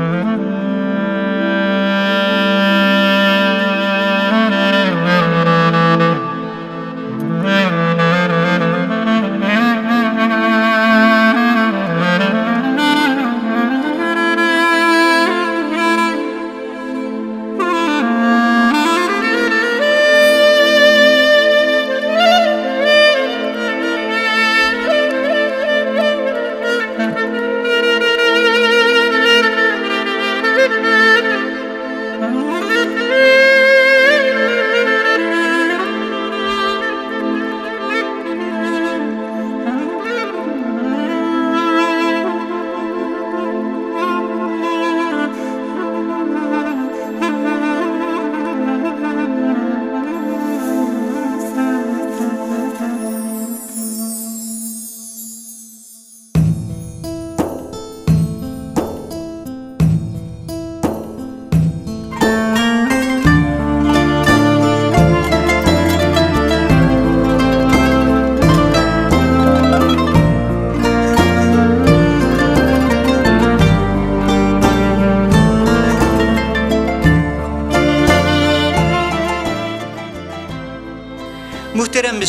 Mm-hmm.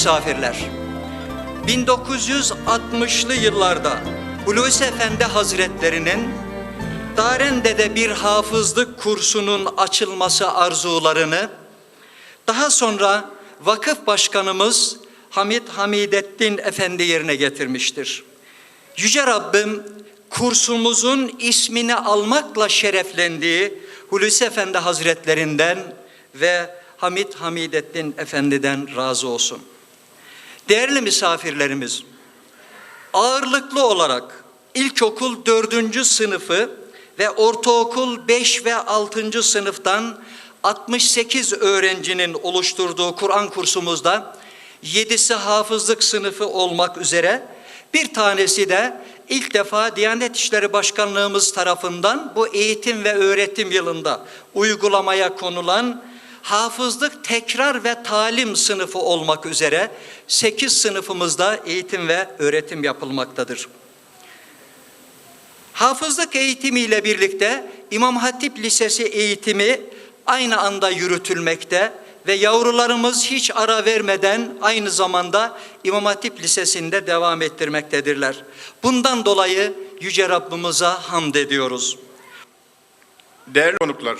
Misafirler, 1960'lı yıllarda Hulusi Efendi Hazretlerinin Darende'de bir hafızlık kursunun açılması arzularını, daha sonra vakıf başkanımız Hamit Hamidettin Efendi yerine getirmiştir. Yüce Rabbim kursumuzun ismini almakla şereflendiği Hulusi Efendi Hazretlerinden ve Hamit Hamidettin Efendi'den razı olsun. Değerli misafirlerimiz, ağırlıklı olarak ilkokul dördüncü sınıfı ve ortaokul 5 ve 6. sınıftan 68 öğrencinin oluşturduğu Kur'an kursumuzda yedisi hafızlık sınıfı olmak üzere bir tanesi de ilk defa Diyanet İşleri Başkanlığımız tarafından bu eğitim ve öğretim yılında uygulamaya konulan hafızlık tekrar ve talim sınıfı olmak üzere 8 sınıfımızda eğitim ve öğretim yapılmaktadır. Hafızlık eğitimiyle birlikte İmam Hatip Lisesi eğitimi aynı anda yürütülmekte ve yavrularımız hiç ara vermeden aynı zamanda İmam Hatip Lisesi'nde devam ettirmektedirler. Bundan dolayı Yüce Rabbimize hamd ediyoruz. Değerli konuklar,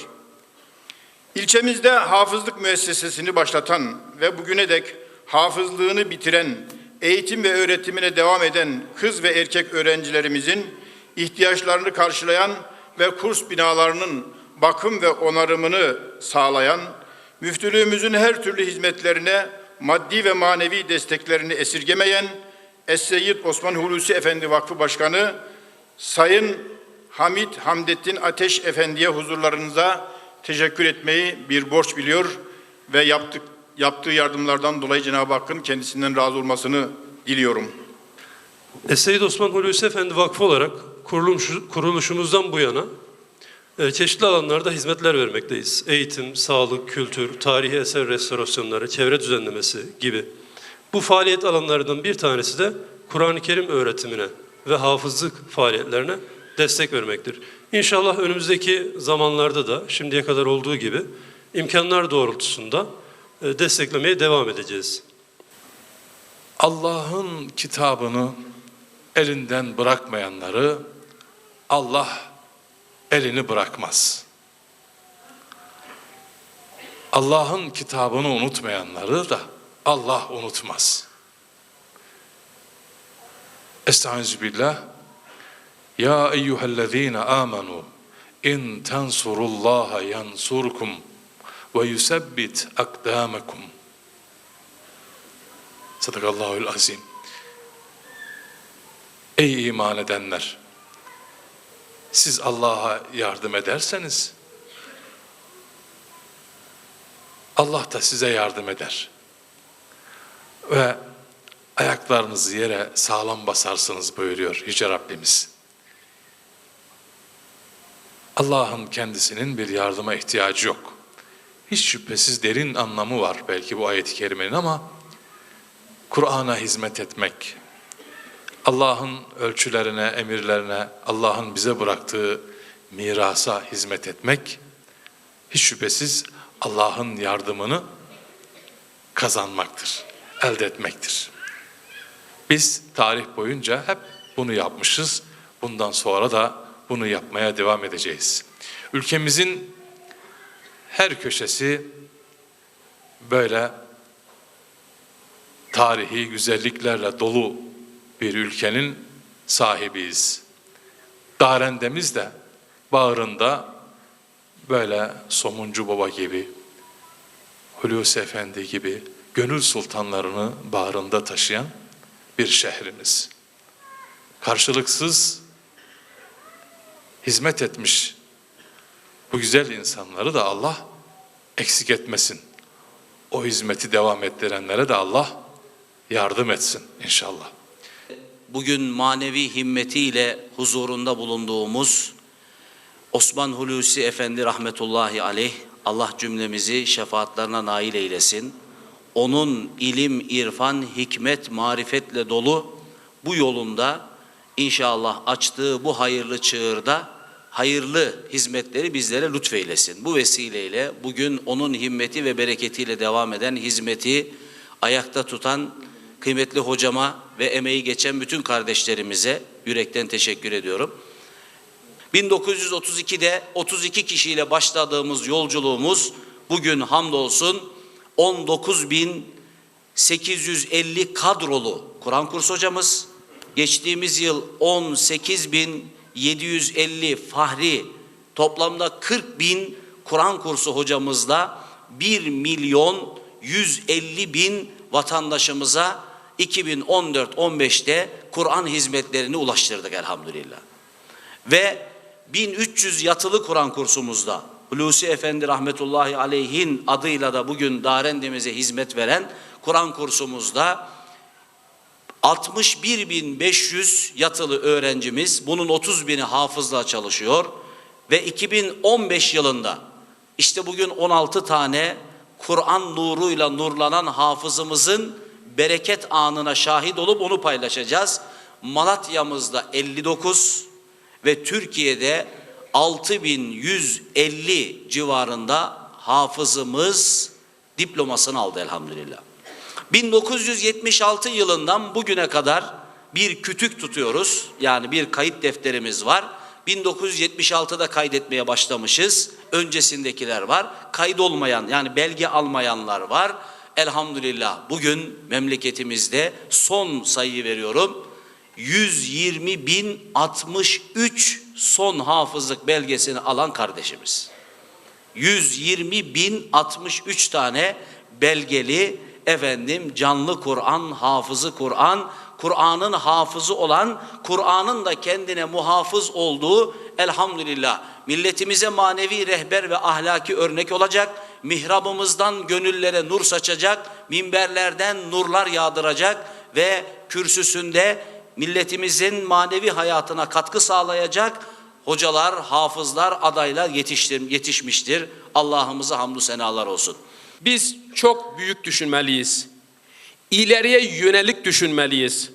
ilçemizde hafızlık müessesesini başlatan ve bugüne dek hafızlığını bitiren, eğitim ve öğretimine devam eden kız ve erkek öğrencilerimizin ihtiyaçlarını karşılayan ve kurs binalarının bakım ve onarımını sağlayan, müftülüğümüzün her türlü hizmetlerine maddi ve manevi desteklerini esirgemeyen Es-Seyyid Osman Hulusi Efendi Vakfı Başkanı Sayın Hamit Hamdettin Ateş Efendi'ye huzurlarınıza teşekkür etmeyi bir borç biliyor ve yaptık, yaptığı yardımlardan dolayı Cenab-ı Hakk'ın kendisinden razı olmasını diliyorum. Seyyid Osman Hulusi Efendi Vakfı olarak kuruluş- kuruluşumuzdan bu yana e, çeşitli alanlarda hizmetler vermekteyiz. Eğitim, sağlık, kültür, tarihi eser restorasyonları, çevre düzenlemesi gibi. Bu faaliyet alanlarından bir tanesi de Kur'an-ı Kerim öğretimine ve hafızlık faaliyetlerine destek vermektir. İnşallah önümüzdeki zamanlarda da şimdiye kadar olduğu gibi imkanlar doğrultusunda e, desteklemeye devam edeceğiz. Allah'ın kitabını elinden bırakmayanları Allah elini bırakmaz. Allah'ın kitabını unutmayanları da Allah unutmaz. Estaizu billah. Ya eyyühellezine amenu in tensurullaha yansurkum ve yusebbit akdamakum. Sadakallahul azim. Ey iman edenler! Siz Allah'a yardım ederseniz Allah da size yardım eder. Ve ayaklarınızı yere sağlam basarsınız buyuruyor Yüce Rabbimiz. Allah'ın kendisinin bir yardıma ihtiyacı yok. Hiç şüphesiz derin anlamı var belki bu ayet-i kerimenin ama Kur'an'a hizmet etmek, Allah'ın ölçülerine, emirlerine, Allah'ın bize bıraktığı mirasa hizmet etmek hiç şüphesiz Allah'ın yardımını kazanmaktır, elde etmektir. Biz tarih boyunca hep bunu yapmışız. Bundan sonra da bunu yapmaya devam edeceğiz. Ülkemizin her köşesi böyle tarihi güzelliklerle dolu bir ülkenin sahibiyiz. Darendemiz de bağrında böyle Somuncu Baba gibi, Hulusi Efendi gibi gönül sultanlarını bağrında taşıyan bir şehrimiz. Karşılıksız hizmet etmiş bu güzel insanları da Allah eksik etmesin. O hizmeti devam ettirenlere de Allah yardım etsin inşallah. bugün manevi himmetiyle huzurunda bulunduğumuz Osman Hulusi Efendi rahmetullahi aleyh Allah cümlemizi şefaatlerine nail eylesin. Onun ilim, irfan, hikmet, marifetle dolu bu yolunda inşallah açtığı bu hayırlı çığırda hayırlı hizmetleri bizlere lütfeylesin. Bu vesileyle bugün onun himmeti ve bereketiyle devam eden hizmeti ayakta tutan kıymetli hocama ve emeği geçen bütün kardeşlerimize yürekten teşekkür ediyorum. 1932'de 32 kişiyle başladığımız yolculuğumuz bugün hamdolsun 19.850 kadrolu Kur'an kursu hocamız, geçtiğimiz yıl 18.750 fahri toplamda 40 bin Kur'an kursu hocamızla 1 milyon 150 bin vatandaşımıza 2014-15'te Kur'an hizmetlerini ulaştırdık elhamdülillah. Ve 1300 yatılı Kur'an kursumuzda Hulusi Efendi rahmetullahi aleyhin adıyla da bugün Darendemize hizmet veren Kur'an kursumuzda 61.500 yatılı öğrencimiz, bunun 30 bini hafızla çalışıyor ve 2015 yılında işte bugün 16 tane Kur'an nuruyla nurlanan hafızımızın bereket anına şahit olup onu paylaşacağız. Malatya'mızda 59 ve Türkiye'de 6150 civarında hafızımız diplomasını aldı elhamdülillah. 1976 yılından bugüne kadar bir kütük tutuyoruz. Yani bir kayıt defterimiz var. 1976'da kaydetmeye başlamışız. Öncesindekiler var. Kaydolmayan yani belge almayanlar var. Elhamdülillah bugün memleketimizde son sayıyı veriyorum. 120 bin 63 son hafızlık belgesini alan kardeşimiz. 120 bin 63 tane belgeli efendim canlı Kur'an, hafızı Kur'an, Kur'an'ın hafızı olan, Kur'an'ın da kendine muhafız olduğu elhamdülillah milletimize manevi rehber ve ahlaki örnek olacak, mihrabımızdan gönüllere nur saçacak, minberlerden nurlar yağdıracak ve kürsüsünde milletimizin manevi hayatına katkı sağlayacak hocalar, hafızlar, adaylar yetiştir, yetişmiştir. Allah'ımıza hamdü senalar olsun. Biz çok büyük düşünmeliyiz. İleriye yönelik düşünmeliyiz.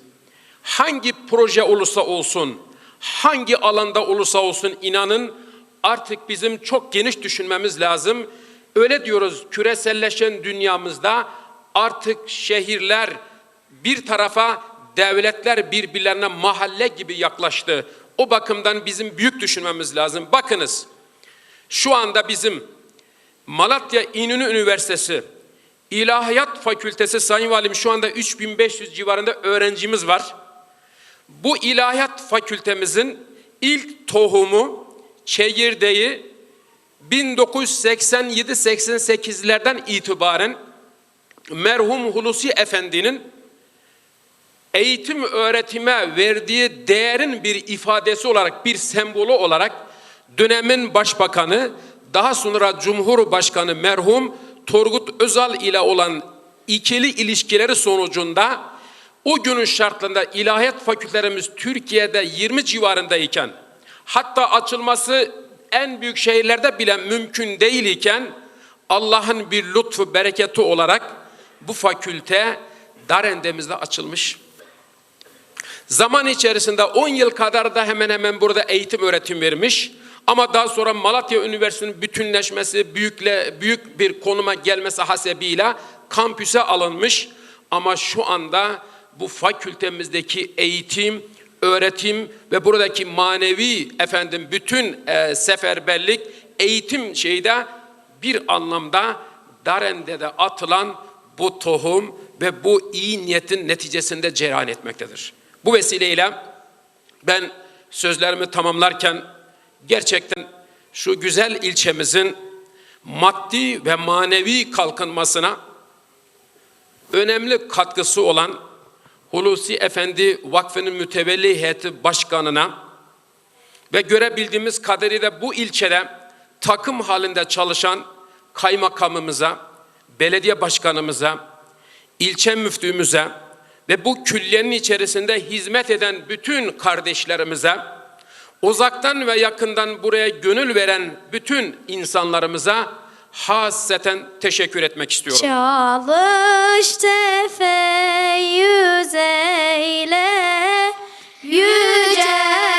Hangi proje olursa olsun, hangi alanda olursa olsun inanın artık bizim çok geniş düşünmemiz lazım. Öyle diyoruz küreselleşen dünyamızda artık şehirler bir tarafa, devletler birbirlerine mahalle gibi yaklaştı. O bakımdan bizim büyük düşünmemiz lazım. Bakınız şu anda bizim Malatya İnönü Üniversitesi İlahiyat Fakültesi Sayın Valim şu anda 3500 civarında öğrencimiz var. Bu İlahiyat Fakültemizin ilk tohumu, çekirdeği 1987-88'lerden itibaren merhum Hulusi Efendi'nin eğitim öğretime verdiği değerin bir ifadesi olarak, bir sembolü olarak dönemin başbakanı, daha sonra Cumhurbaşkanı merhum Turgut Özal ile olan ikili ilişkileri sonucunda o günün şartlarında ilahiyat fakültelerimiz Türkiye'de 20 civarındayken hatta açılması en büyük şehirlerde bile mümkün değil iken Allah'ın bir lütfu bereketi olarak bu fakülte Darendemiz'de açılmış. Zaman içerisinde 10 yıl kadar da hemen hemen burada eğitim öğretim vermiş. Ama daha sonra Malatya Üniversitesi'nin bütünleşmesi, büyükle, büyük bir konuma gelmesi hasebiyle kampüse alınmış. Ama şu anda bu fakültemizdeki eğitim, öğretim ve buradaki manevi efendim bütün e, seferberlik eğitim şeyde bir anlamda Daren'de de atılan bu tohum ve bu iyi niyetin neticesinde cereyan etmektedir. Bu vesileyle ben sözlerimi tamamlarken gerçekten şu güzel ilçemizin maddi ve manevi kalkınmasına önemli katkısı olan Hulusi Efendi Vakfı'nın mütevelli heyeti başkanına ve görebildiğimiz kadarıyla bu ilçede takım halinde çalışan kaymakamımıza, belediye başkanımıza, ilçe müftümüze ve bu külliyenin içerisinde hizmet eden bütün kardeşlerimize, uzaktan ve yakından buraya gönül veren bütün insanlarımıza hasreten teşekkür etmek istiyorum. Çalış tefeyyüz eyle, yücel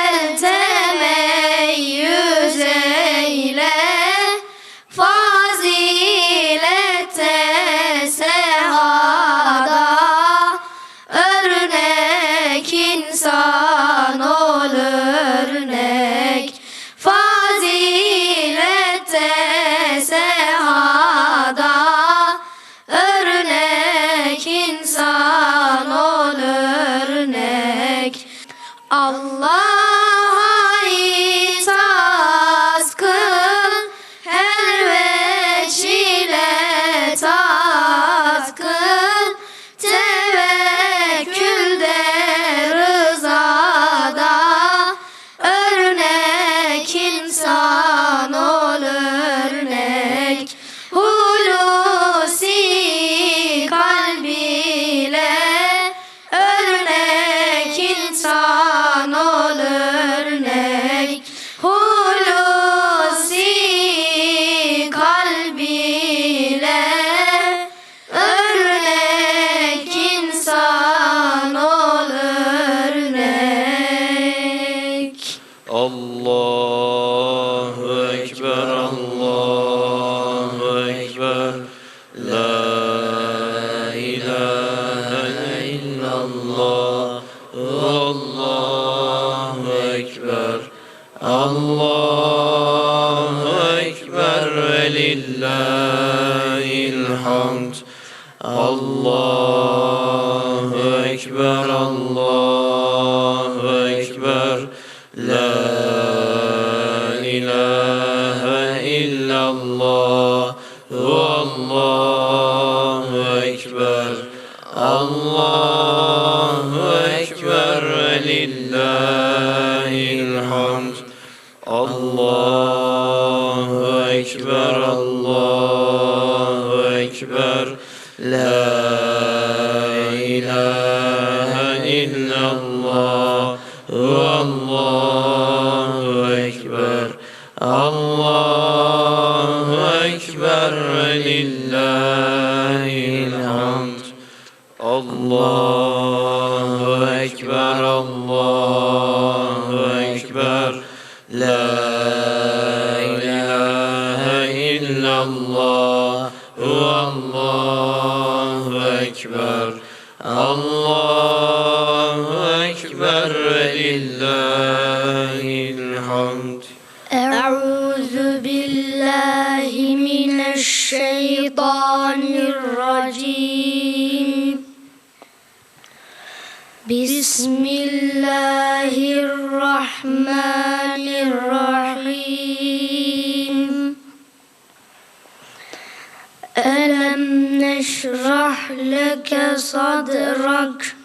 Ekber, Allahu Ekber ve lillahil hamd. Allahu Ekber, الرحمن الرحيم. ألم نشرح لك صدرك؟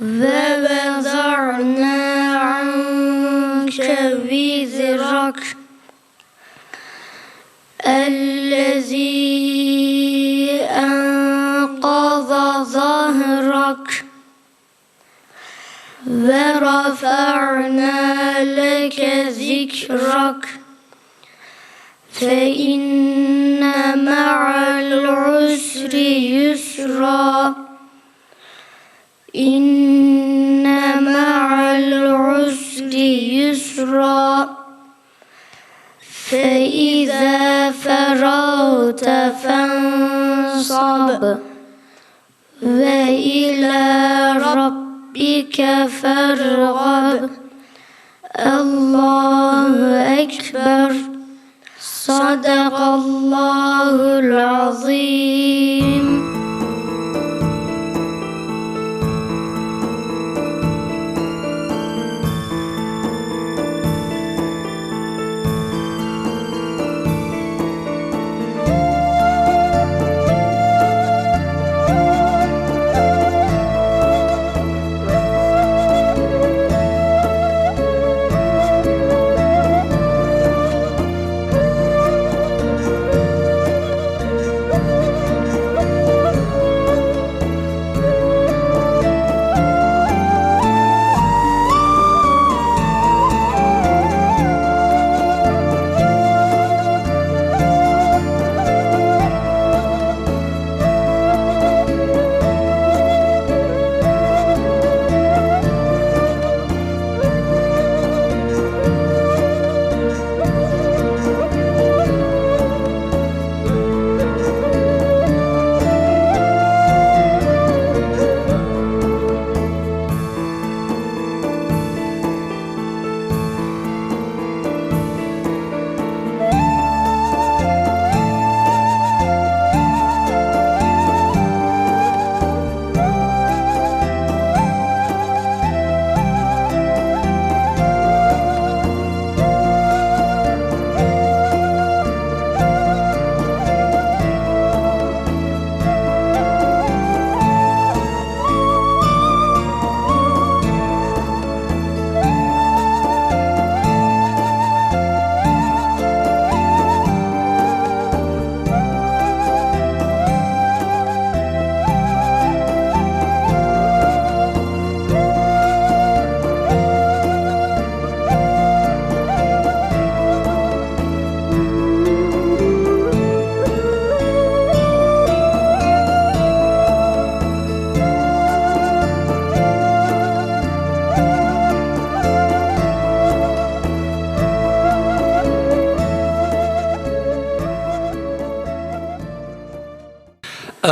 ووضعنا عنك وزرك الذي ورفعنا لك ذكرك فإن مع العسر يسرا إن مع العسر يسرا فإذا فرغت فانصب وإلى ربك فارغب. الله أكبر. صدق الله العظيم.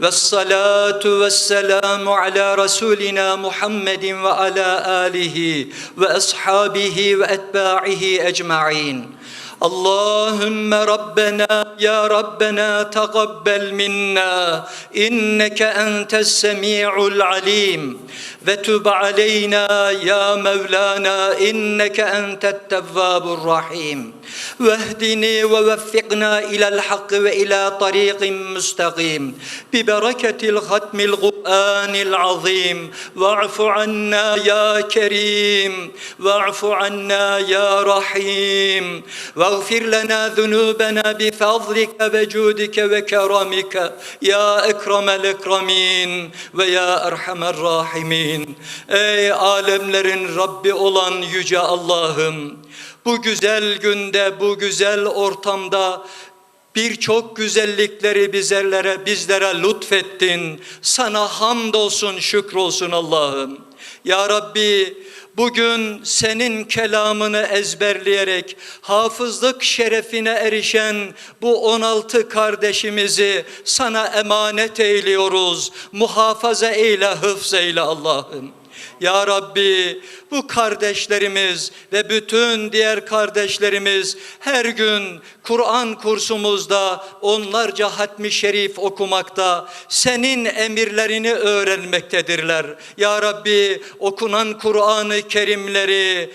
والصلاة والسلام على رسولنا محمد وعلى آله وأصحابه وأتباعه أجمعين. اللهم ربنا يا ربنا تقبل منا إنك أنت السميع العليم. وتب علينا يا مولانا انك انت التواب الرحيم واهدني ووفقنا إلى الحق والى طريق مستقيم ببركه الختم القران العظيم واعف عنا يا كريم واعف عنا يا رحيم واغفر لنا ذنوبنا بفضلك وجودك وكرمك يا اكرم الاكرمين ويا ارحم الراحمين ey alemlerin Rabbi olan yüce Allah'ım bu güzel günde bu güzel ortamda birçok güzellikleri bizlere bizlere lütfettin. Sana hamdolsun, şükrolsun Allah'ım. Ya Rabbi bugün senin kelamını ezberleyerek hafızlık şerefine erişen bu 16 kardeşimizi sana emanet eyliyoruz. Muhafaza eyle, hıfz eyle Allah'ım. Ya Rabbi bu kardeşlerimiz ve bütün diğer kardeşlerimiz her gün Kur'an kursumuzda onlarca hatmi şerif okumakta, senin emirlerini öğrenmektedirler. Ya Rabbi okunan Kur'an-ı Kerimleri,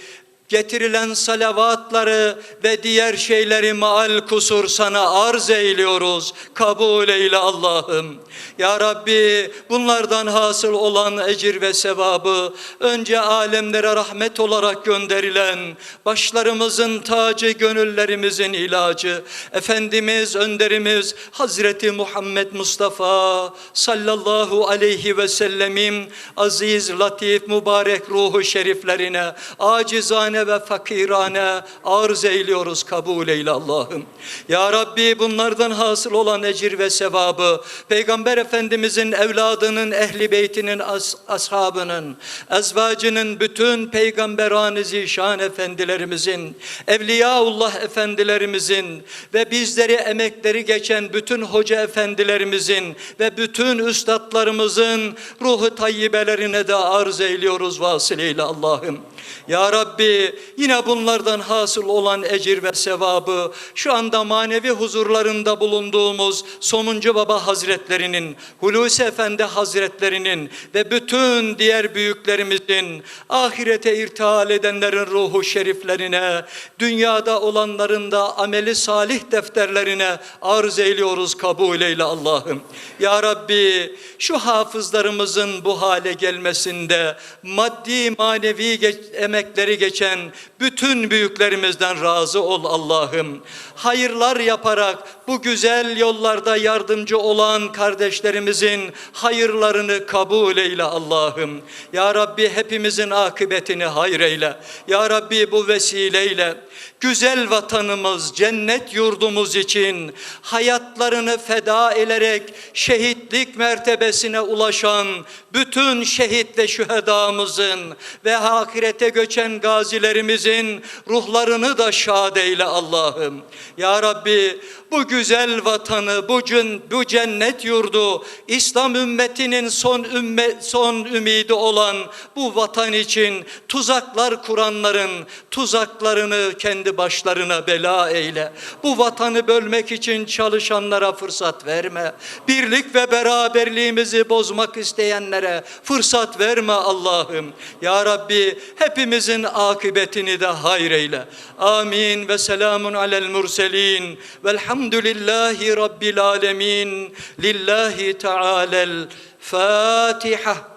getirilen salavatları ve diğer şeyleri maal kusur sana arz eyliyoruz. Kabul eyle Allah'ım. Ya Rabbi bunlardan hasıl olan ecir ve sevabı önce alemlere rahmet olarak gönderilen başlarımızın tacı gönüllerimizin ilacı Efendimiz önderimiz Hazreti Muhammed Mustafa sallallahu aleyhi ve sellemin aziz latif mübarek ruhu şeriflerine acizane ve fakirane arz eyliyoruz kabul eyle Allah'ım. Ya Rabbi bunlardan hasıl olan ecir ve sevabı Peygamber Efendimizin evladının, ehli beytinin, as- ashabının, ezvacının, bütün peygamberani zişan efendilerimizin, Evliyaullah efendilerimizin ve bizleri emekleri geçen bütün hoca efendilerimizin ve bütün üstadlarımızın ruhu tayyibelerine de arz eyliyoruz vasıleyle Allah'ım. Ya Rabbi yine bunlardan hasıl olan ecir ve sevabı şu anda manevi huzurlarında bulunduğumuz Somuncu Baba Hazretlerinin, Hulusi Efendi Hazretlerinin ve bütün diğer büyüklerimizin ahirete irtihal edenlerin ruhu şeriflerine, dünyada olanların da ameli salih defterlerine arz eyliyoruz kabul eyle Allah'ım. Ya Rabbi şu hafızlarımızın bu hale gelmesinde maddi manevi geç- emekleri geçen bütün büyüklerimizden razı ol Allah'ım. Hayırlar yaparak bu güzel yollarda yardımcı olan kardeşlerimizin hayırlarını kabul eyle Allah'ım. Ya Rabbi hepimizin akıbetini hayır eyle. Ya Rabbi bu vesileyle güzel vatanımız, cennet yurdumuz için hayatlarını feda ederek şehitlik mertebesine ulaşan bütün şehit ve şühedamızın ve ahirete göçen gazilerimizin ruhlarını da şad eyle Allah'ım. Ya Rabbi bu güzel vatanı, bu, cün, bu cennet yurdu, İslam ümmetinin son ümme, son ümidi olan bu vatan için tuzaklar kuranların tuzaklarını kendi başlarına bela eyle. Bu vatanı bölmek için çalışanlara fırsat verme. Birlik ve beraberliğimizi bozmak isteyenlere fırsat verme Allah'ım. Ya Rabbi hepimizin akıbetini de hayır eyle. Amin ve selamun alel murselin. الحمد لله رب العالمين. لله تعالى الفاتحة.